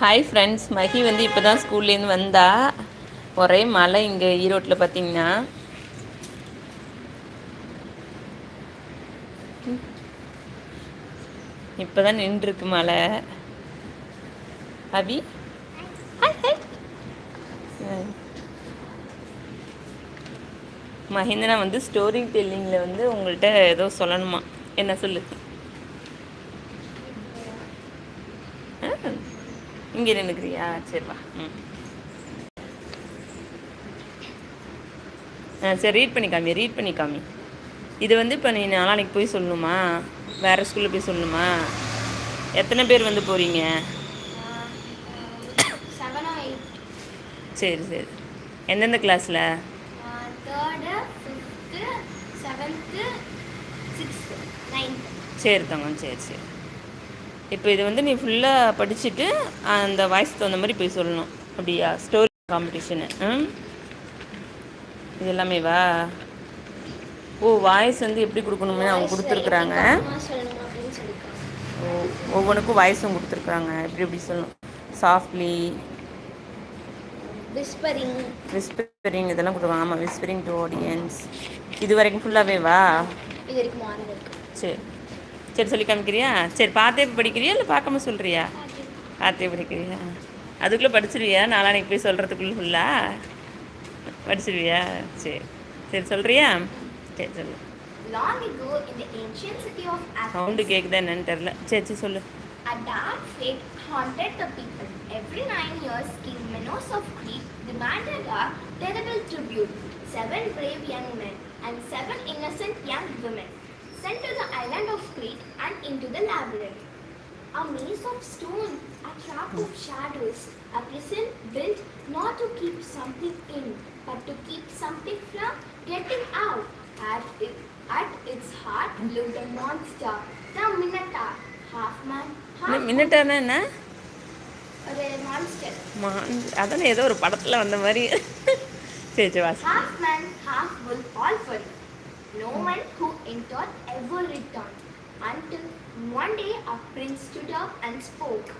Hi friends மகி வந்து இப்போ தான் ஸ்கூல்லேருந்து வந்தா. ஒரே மழை இங்கே ஈரோட்டில் பார்த்தீங்கன்னா இப்போ தான் நின்றுருக்கு மழை. அபி? ஹாய் வந்து ஸ்டோரி டெல்லிங்கில் வந்து உங்கள்கிட்ட ஏதோ சொல்லணுமா? என்ன சொல்லு? இங்கே நின்றுக்கிறியா சரி வா. ம். ஆ சரி ரீட் பண்ணி காமி ரீட் பண்ணி காமி. இது வந்து இப்போ நீ நாளானைக்கு போய் சொல்லணுமா? வேறு ஸ்கூலில் போய் சொல்லணுமா? எத்தனை பேர் வந்து போகிறீங்க சரி சரி. எந்தெந்த கிளாஸில் சரி தங்கம் சரி சரி. இப்போ இது வந்து நீ ஃபுல்லாக படிச்சுட்டு அந்த வாய்ஸ் தகுந்த மாதிரி போய் சொல்லணும். அப்படியா? ஸ்டோரி காம்படிஷனு ம்? இது எல்லாமே வா. ஓ வாய்ஸ் வந்து எப்படி கொடுக்கணுமே அவங்க கொடுத்துருக்குறாங்க. ஓ ஒவ்வொன்றுக்கும் வாய்ஸும் கொடுத்துருக்குறாங்க. எப்படி எப்படி சொல்லணும்? சாஃப்ட்லி விஸ்பரிங் விஸ்பரிங் இதெல்லாம் கொடுத்துருவாங்க. ஆமாம் விஸ்பரிங் டு ஆடியன்ஸ் இது வரைக்கும் ஃபுல்லாகவே வா. சரி. சரி சொல்லி காமிக்கிறியா சரி பார்த்தே படிக்கிறியா இல்லை பார்க்காம சொல்கிறியா பார்த்தே படிக்கிறியா அதுக்குள்ளே படிச்சிருவியா நாளானைக்கு போய் சொல்கிறதுக்குள்ள ஃபுல்லாக படிச்சிருவியா சரி சரி சொல்கிறியா சரி சொல்லு Long ago in the ancient city of sound கேட்குதா என்னன்னு தெரில சரி சரி சொல்லு a dark fate haunted the people. Every nine years, King Minos of Crete demanded a terrible tribute. Seven brave young men and seven innocent young women sent to the island of Crete and into the labyrinth. A maze of stone, a trap of shadows, a prison built not to keep something in, but to keep something from getting out. At, it, at its heart lived a monster, the Minotaur, half man, half மின்னட்டானா என்ன ஒரு monster, மான் அதானே ஏதோ ஒரு படத்தில் வந்த மாதிரி சரி சரி வாசி half man, half wolf, all furry. no one who entered ever returned until one day a prince stood up and spoke.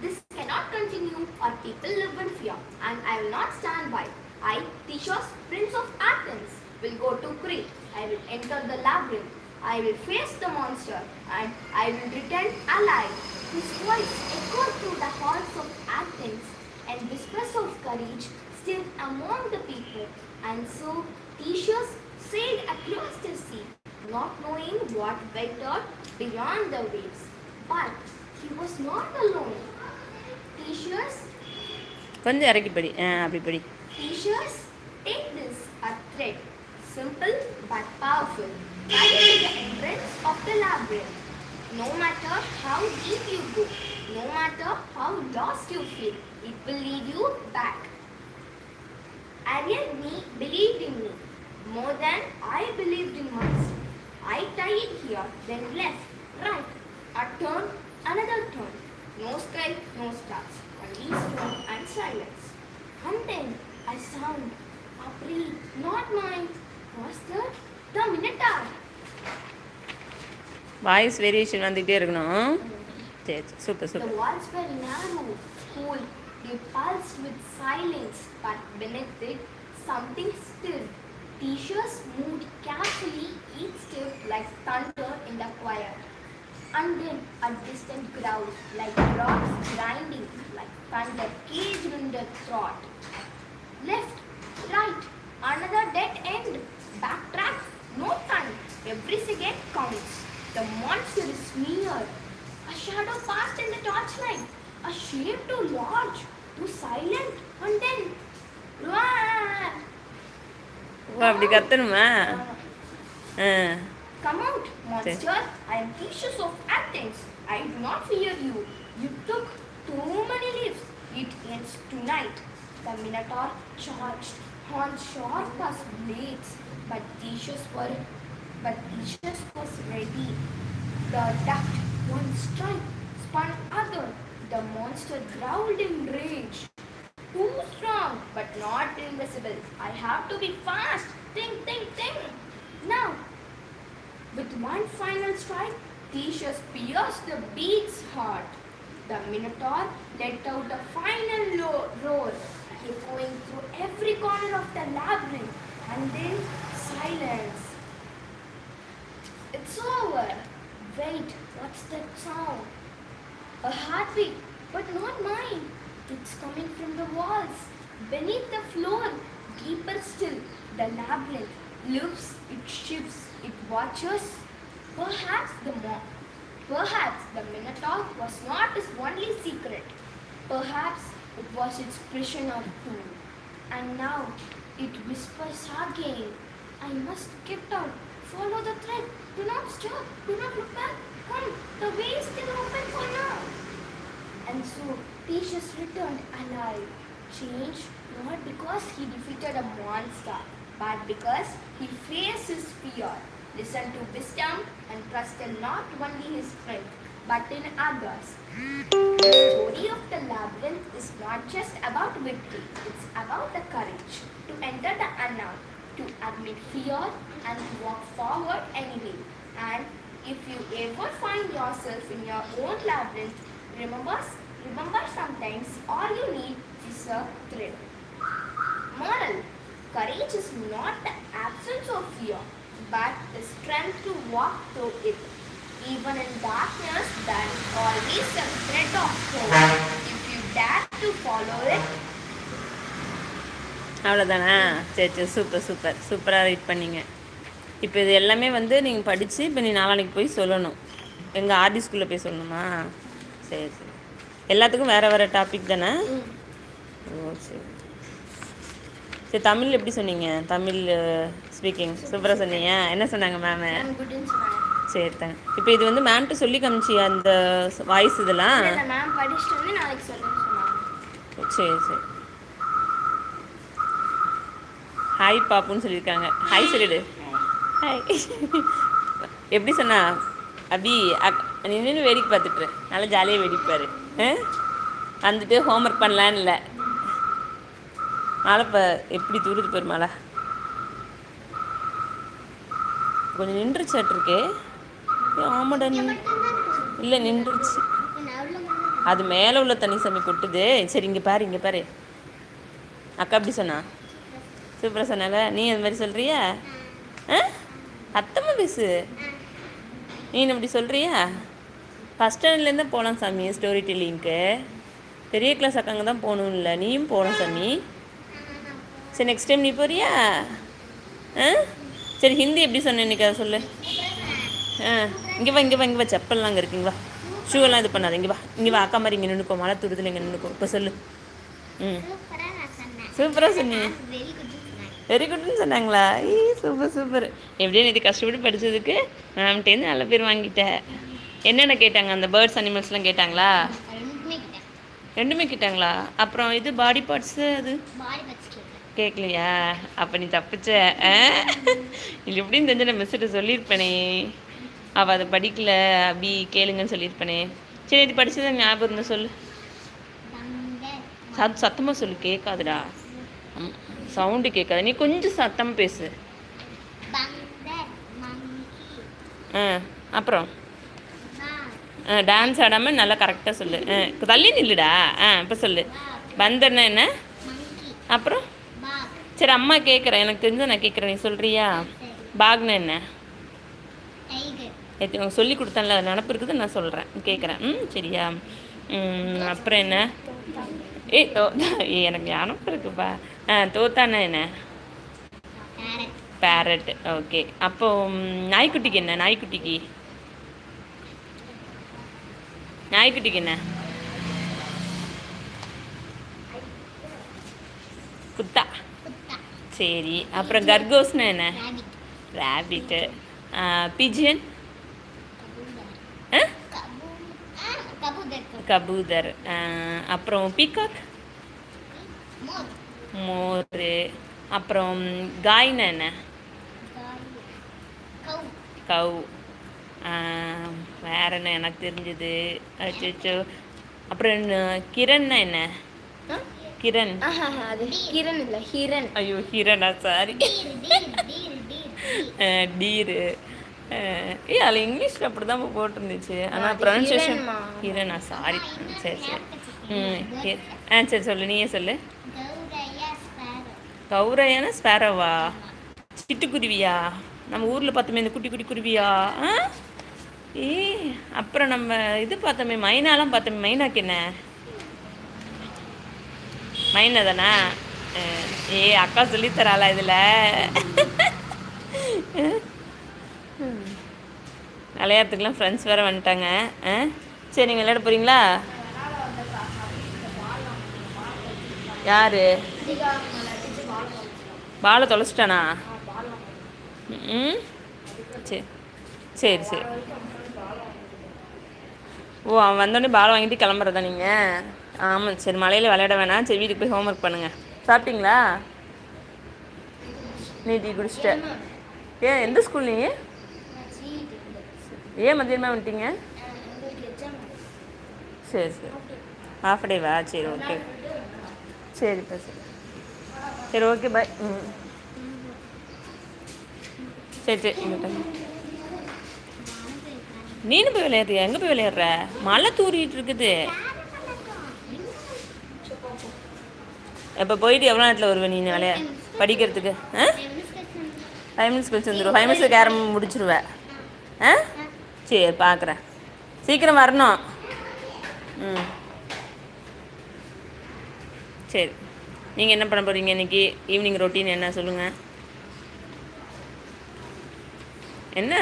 This cannot continue, or people live in fear, and I will not stand by. I, Theseus, prince of Athens, will go to Crete. I will enter the labyrinth. I will face the monster, and I will return alive. His voice echoed through the halls of Athens, and whispers of courage still among the people. And so Theseus across the sea, not knowing what waited beyond the waves. But he was not alone. Theseus, கொஞ்சம் இறக்கி படி ஆ அப்படி படி Theseus, take this a thread, simple but powerful. Tie it to the entrance of the labyrinth. No matter how deep you go, no matter how lost you feel, it will lead you back. Ariel me believed in me more than I believed in myself. I tie it here, then left, right, a turn, another turn. No sky, no stars, only stone and silence. And then a sound, a breeze, not mine. Was that the Minotaur? Voice variation வந்துக்கிட்டே இருக்கணும் சரி சரி super The super walls were narrow, cool, they pulsed with silence, but beneath it, something still. Theseus moved carefully, each step like thunder in the choir. And then a distant growl, like rocks grinding, like thunder caged in the throat. Left, right, another dead end. Backtrack, no time. Every second counts. The monster is near. A shadow passed in the torchlight. A shape too large, too silent, and then roar. ஓ அப்படி கத்தணுமா ஆ Come out, monster. I am Theseus of Athens. I do not fear you. You took too many lives. It ends tonight. The Minotaur charged, horns sharp as blades. But Theseus were, but Theseus was ready. The ducked one strike, spun other. The monster growled in rage. Too strong, but not invisible. I have to be fast. Think, think, think. Now, with one final strike, Theseus pierced the beast's heart. The Minotaur let out a final roar, echoing through every corner of the labyrinth, and then silence. It's over. Wait, what's that sound? A heartbeat, but not mine. It's coming from the walls, beneath the floor, deeper still. The labyrinth lives, it shifts, it watches. Perhaps the mo- perhaps the Minotaur was not its only secret. Perhaps it was its prisoner too. And now it whispers again. I must get down. Follow the thread. Do not stop. Do not look back. Come, the way is still open for now. And so Theseus returned alive, changed not because he defeated a monster, but because he faced his fear, listened to wisdom, and trusted not only his strength, but in others. The story of the labyrinth is not just about victory, it's about the courage to enter the unknown, to admit fear, and walk forward anyway. And if you ever find yourself in your own labyrinth, remember, remember sometimes all you need is a thread. Moral Courage is not the absence of fear, but the strength to walk through it. Even in darkness, there is always a thread of hope. If you dare to follow it, அவ்வளோதானா சரி சரி super super சூப்பராக read பண்ணிங்க இப்போ இது எல்லாமே வந்து நீங்கள் படித்து இப்போ நீ நாளானைக்கு போய் சொல்லணும் எங்கள் ஆர்டி ஸ்கூலில் போய் சொல்லணுமா சரி சரி எல்லாத்துக்கும் வேறு வேறு டாபிக் தானே? ஓ சரி. சரி தமிழ் எப்படி சொன்னீங்க? தமிழ் ஸ்பீக்கிங் சூப்பராக சொன்னீங்க. என்ன சொன்னாங்க மேமு. சரி தாங்க இப்போ இது வந்து மேம்கிட்ட சொல்லி காமிச்சி அந்த வாய்ஸ் இதெல்லாம். சரி சரி. ஹாய் பாப்புன்னு சொல்லியிருக்காங்க. ஹாய் சொல்லிடு. ஹாய் எப்படி சொன்னா? அபி நின்று வேடிக்கை பார்த்துட்டு நல்லா ஜாலியாக வேடிப்பாரு வந்துட்டு ஹோம்ஒர்க் பண்ணலான்னு இல்லை. மழை இப்போ எப்படி தூருது போயிரு மழை. கொஞ்சம் நின்றுச்சாட்டிருக்கே ஆமாடா இல்லை நின்றுச்சு. அது மேலே உள்ள தண்ணி சாமி கொட்டுது. சரி இங்கே பாரு இங்கே பாரு. அக்கா அப்படி சொன்னா. சூப்பராக சொன்னால. நீ அது மாதிரி சொல்கிறியா ஆ? அத்தமாக பேசு. நீ இப்படி சொல்கிறியா ஃபஸ்ட் ஸ்டாண்டர்ட்லேருந்து போகலாம் சாமி ஸ்டோரி டெல்லிங்க்கு பெரிய கிளாஸ் அக்காங்க தான் போகணும் இல்லை நீயும் போகலாம் சாமி. சரி நெக்ஸ்ட் டைம் நீ போறியா? ஆ? சரி ஹிந்தி எப்படி சொன்ன இன்னைக்கு அதை சொல்லு. ஆ இங்கே வா இங்கே வா இங்கே வா. செப்பல்லாம் அங்கே இருக்குங்க வா. ஷூ எல்லாம் இது பண்ணாத. இங்கே வா. இங்கே வா அக்கா மாதிரி இங்கே நின்றுக்கோ மழை துருதில் இங்கே நின்றுக்கோ இப்போ சொல்லு. ம். சூப்பராக சொன்னீங்க வெரி குட்னு சொன்னாங்களா? ஈ சூப்பர் சூப்பர். எப்படியும் இது கஷ்டப்பட்டு படித்ததுக்கு மேம்கிட்டேருந்து நல்ல பேர் வாங்கிட்டேன். என்னென்ன கேட்டாங்க? அந்த பேர்ட்ஸ் அனிமல்ஸ்லாம் கேட்டாங்களா? ரெண்டுமே கேட்டாங்களா? அப்புறம் இது பாடி பார்ட்ஸு அது? கேட்கலையா? அப்போ நீ தப்பிச்ச? இது எப்படின்னு தெரிஞ்ச நான் மிஸ்ஸிட்ட சொல்லியிருப்பேனே. அவள் அதை படிக்கல. அப்படி கேளுங்கன்னு சொல்லியிருப்பேனே. சரி இது படிச்சது ஞாபகம் இருந்தா சொல்லு. சத் சத்தமாக சொல்லு. கேட்காதுடா. சவுண்டு கேட்காது. நீ கொஞ்சம் சத்தமாக பேசு. ஆ அப்புறம்? டான்ஸ் ஆடாமல் நல்லா கரெக்டாக சொல்லு. ஆ தள்ளி நில்லுடா. ஆ இப்போ சொல்லு. பந்தர்னா என்ன? அப்புறம்? சரி அம்மா கேட்குறேன் எனக்கு தெரிஞ்ச நான் கேட்குறேன் நீ சொல்கிறியா பாக்னா என்ன? உனக்கு சொல்லி கொடுத்தேன்ல. அது நினப்பு இருக்குது நான் சொல்கிறேன் கேட்குறேன் ம் சரியா. அப்புறம் என்ன? ஏய் தோ ஏய் எனக்கு நினப்பு இருக்குப்பா. ஆ தோத்தானா என்ன? பேரட் ஓகே அப்போ நாய்க்குட்டிக்கு என்ன? நாய்க்குட்டிக்கு? நாய்க்குட்டிக்கு என்ன? குத்தா. சரி அப்புறம் கர்கோஸ்னா என்ன? ரேபிட்டு பிஜியன் கபூதர். அப்புறம் பீகாக் மோர். அப்புறம் காய்னா என்ன? கவ். வேற என்ன எனக்கு தெரிஞ்சது? அச்சோ அப்புறம் என்ன- கிரண்னா என்ன? கிரண். ஆஹா அது கிரண் இல்ல ஹிரண். ஐயோ ஹிரணா சாரி டீரு. ஏ அதில் இங்கிலீஷில் அப்படி தான் போட்டிருந்துச்சு. ஆனால் அது ப்ரொனன்சியேஷன். ஹீரனா சாரி சரி. சரி ஆ சரி சொல்லு நீயே சொல்லு. கௌரையான ஸ்பேரோவா சிட்டுக்குருவியா? நம்ம ஊரில் பார்த்தோமே இந்த குட்டி குட்டி குருவியா? ஆ? ஏ அப்புறம் நம்ம இது பார்த்தோமே மைனாலாம் பார்த்தோமே மைனாக்கு என்ன? மைனா தானே? ஏ அக்கா சொல்லித்தராளா இதில்? விளையாட்டுக்கெலாம் ஃப்ரெண்ட்ஸ் வேறு வந்துட்டாங்க. ஆ சரி நீங்கள் விளையாட போகிறீங்களா யார்? பாலை தொலைச்சிட்டானா? ம். சரி சரி சரி. ஓ அவன் வந்தோடனே பால் வாங்கிட்டு கிளம்புறதா நீங்கள் ஆமாம் சரி மலையில் விளையாட வேணாம். சரி வீட்டுக்கு போய் ஹோம்ஒர்க் பண்ணுங்கள் சாப்பிட்டீங்களா? நீ டீ குடிச்சிட்ட. ஏன் எந்த ஸ்கூல் நீ? ஏன் மதியமாக வந்துட்டீங்க? சரி சரி. ஹாஃப் டேவா சரி ஓகே சரிப்பா சரி. சரி ஓகே பாய் ம். சரி சரி நீனு போய் விளையாடுறியா? எங்கே போய் விளையாடுற? மழை தூரிட்டு இருக்குது. இப்போ போயிட்டு எவ்வளோ நேரத்தில் வருவேன் நீ விளையா படிக்கிறதுக்கு ஆ? ஃபைவ் மினிட்ஸ் கழிச்சு வந்துடுவோம் ஃபைவ் மினிட்ஸ் கேரம் முடிச்சிருவேன் ஆ? சரி பார்க்குறேன் சீக்கிரம் வரணும். ம். சரி. நீங்கள் என்ன பண்ண போகிறீங்க இன்னைக்கு? ஈவினிங் ரொட்டீன் என்ன? சொல்லுங்கள் என்ன?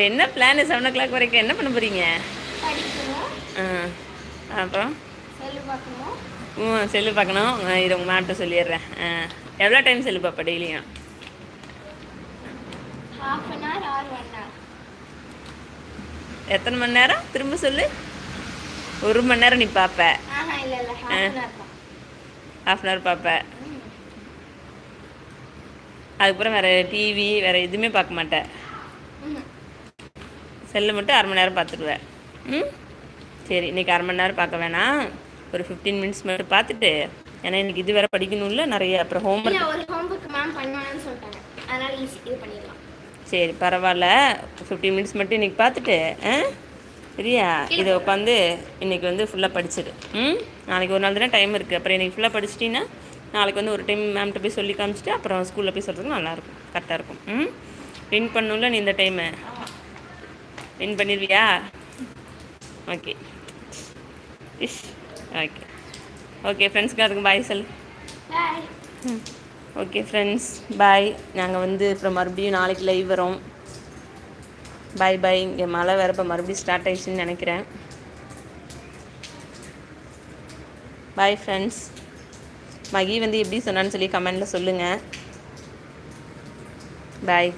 இப்போ என்ன பிளான் செவன் ஓ கிளாக் வரைக்கும் என்ன பண்ண போகிறீங்க படிக்கணும். ஆ அப்புறம் ம் செல்லு பார்க்கணும். இதை உங்கள் மேம்கிட்ட சொல்லிடுறேன். எவ்வளோ டைம் செல்லு பார்ப்ப டெய்லியும்? எத்தனை மணி நேரம்? திரும்ப சொல்லு. ஒரு மணி நேரம் நீ பார்ப்ப ஹாஃப் அன் ஹவர் பார்ப்ப அதுக்கப்புறம் வேறு டிவி வேறு எதுவுமே பார்க்க மாட்டேன். செல்லு மட்டும் அரை மணி நேரம் பார்த்துடுவேன் ம்? சரி இன்னைக்கு அரை மணி நேரம் பார்க்க வேணாம். ஒரு ஃபிஃப்டீன் மினிட்ஸ் மட்டும் பார்த்துட்டு ஏன்னா இன்னைக்கு இது வேற படிக்கணும்ல நிறைய அப்புறம் இல்ல ஹோம்ஒர்க் ஒரு ஹோம்ஒர்க் மேம் பண்ணுவாங்கன்னு சொல்லிட்டாங்க. அதனால ஈஸி இது பண்ணிடலாம். சரி பரவாயில்ல. ஃபிஃப்டீன் மினிட்ஸ் மட்டும் இன்னைக்கு பார்த்துட்டு ஆ? சரியா? இதை உட்காந்து இன்னைக்கு வந்து ஃபுல்லாக படிச்சிடு. ம்? நாளைக்கு ஒரு நாள் தானே டைம் இருக்குது அப்புறம் இன்னைக்கு ஃபுல்லாக படிச்சிட்டின்னா நாளைக்கு வந்து ஒரு டைம் மேம்கிட்ட போய் சொல்லி காமிச்சிட்டு அப்புறம் ஸ்கூலில் போய் சொல்கிறதுக்கு நல்லாயிருக்கும் கரெக்டாக இருக்கும். ம்? வின் பண்ணும்ல நீ இந்த டைமு வின் பண்ணிடுவியா ஓகே இஷ் ஓகே ஓகே ஃப்ரெண்ட்ஸ்க்கு அதுக்கு பாய் பாய் ஓகே ஃப்ரெண்ட்ஸ் பாய் நாங்கள் வந்து அப்புறம் மறுபடியும் நாளைக்கு லைவ் வரோம். பாய் பாய் இங்கே மழை வேறு இப்போ மறுபடியும் ஸ்டார்ட் ஆயிடுச்சுன்னு நினைக்கிறேன். பாய் ஃப்ரெண்ட்ஸ் மகி வந்து எப்படி சொன்னான்னு சொல்லி கமெண்டில் சொல்லுங்கள் பாய்